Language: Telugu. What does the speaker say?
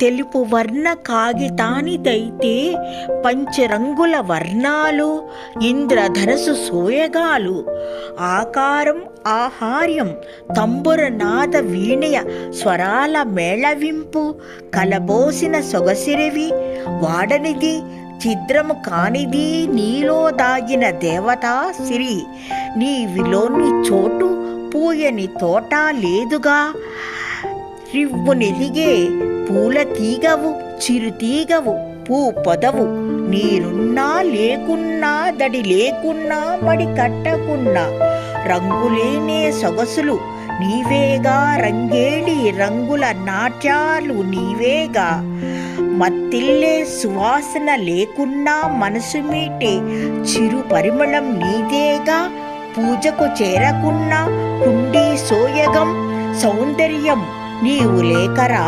తెలుపు వర్ణ కాగితానిదైతే పంచరంగుల వర్ణాలు ఇంద్రధనసు సోయగాలు. ఆకారం ఆహార్యం తంబురనాద వీణయ స్వరాల మేళవింపు కలబోసిన సొగసిరివి వాడనిది చిద్రము కానిది నీలో దాగిన దేవతా సిరి. నీ విలోని చోటు పూయని తోట లేదుగా. రివ్వునెదిగే పూల తీగవు చిరు తీగవు పూ పొదవు నీరున్నా లేకున్నా దడి లేకున్నా మడి కట్టకున్నా రంగులేనే సొగసులు నీవేగా రంగేడి రంగుల నాట్యాలు నీవేగా మత్తిల్లే సువాసన లేకున్నా మనసు మీటే చిరు పరిమళం నీదేగా పూజకు చేరకున్నా కుండీ సోయగం సౌందర్యం నీవు లేకరా